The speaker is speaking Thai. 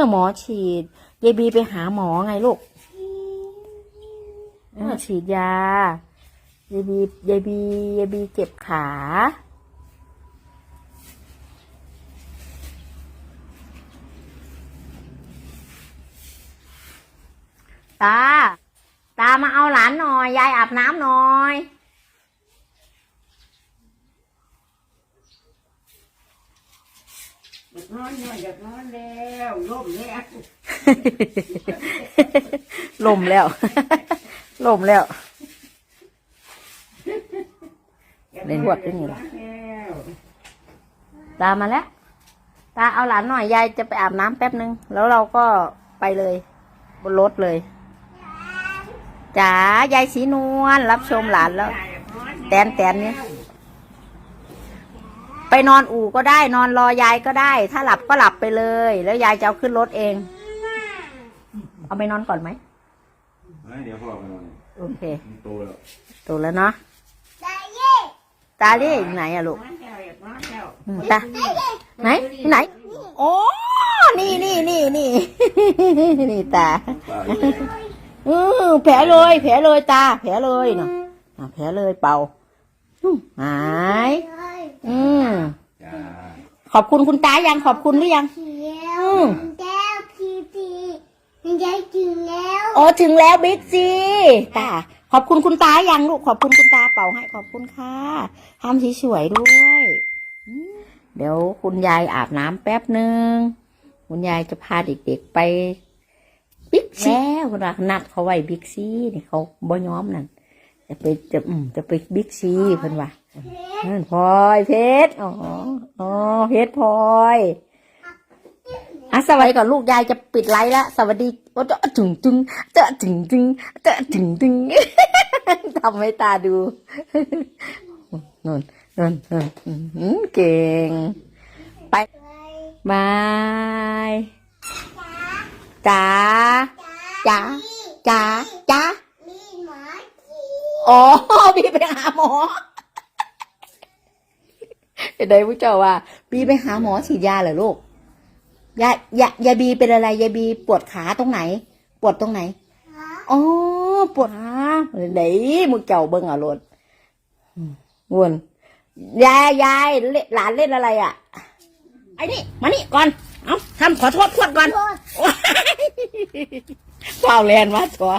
อหมอฉีดยายบีไปหาหมอไงลูกเออฉีดยายายบียายบียายบีเจ็บขาตา ตามาเอาหลานหน่อย ยายอาบน้ำหน่อย อยากนอนเนี่ยอยากนอนแล้วล่มแล้ว ลมแล้ว ลมแล้ว เล่นบวชด้วยนี่ล่ะแล้วตามาแล้ว ตาเอาหลานหน่อยยายจะไปอาบน้ำแป๊บนึง แล้วเราก็ไปเลย บนรถเลยจ๋ายายสีนวลรับชมหลานแล้ว แตนแตนเนี่ย ไปนอนอู่ก็ได้นอนรอยายก็ได้ ถ้าหลับก็หลับไปเลย แล้วยายจะเอาขึ้นรถเอง เอาไปนอนก่อนไหมไม่เดี๋ยวพ่อไปนอนโอเคมันโตแล้วถูกแล้วเนาะตาเล่อยู่ไหนอะลูกนอนแล้วอยากนอนแล้วอืมตาไหนที่ไหน โอ้นี่นี่นี่นี่นี่ตาตาอยู่เลยอือแผลเลย แผลเลยตา แผลเลยเนาะอะแผลเลยเป่าอืมหาย อืมจ้าขอบคุณคุณตายังขอบคุณหรือยัง เขียวแก้วพีพีมันจะถึงแล้วโอ้ถึงแล้วบิ๊กซีตาขอบคุณคุณตายังลูกขอบคุณคุณตาเป่าให้ขอบคุณค่ะทำสวยๆด้วยอืมเดี๋ยวคุณยายอาบน้ำแป๊บหนึ่งคุณยายจะพาเด็กๆไปบิ๊กซีแล้วคุณว่านัดเขาไว้บิ๊กซีนี่เขาบ่ยอมนั่นจะไปจะอืมจะไปบิ๊กซีเพิ่นว่า นั่นพลอยเพชร อ๋อ อ๋อ เพชรพลอยอะสวัสดีก่อนลูกยายจะปิดไลฟ์แล้วสวัสดีโอ้เจะจึงจึงเจะจึงจึงเจะจึงจึงทำให้ตาดูนนนนนนนเก่ง ไปบายจ๋าจ๋าจ๋าจ๋ามีหมาจีอ๋อพี่ไปหาหมอเห็น ไหมผู้เจ้าว่าพี่ไปหาหมอฉีดยาเหรอลูกยายายายบีเป็นอะไรยายบีปวดขาตรงไหน ปวดตรงไหนขาอ๋อปวดขาไหนมึงเจ้าเบิ่งอะรถวนยายยายเล่นหลานเล่นอะไรอะไอ้นี่มานี่ก่อนเอาทำขอโทษพวดก่อนโทษเปล่าแลนมาตัว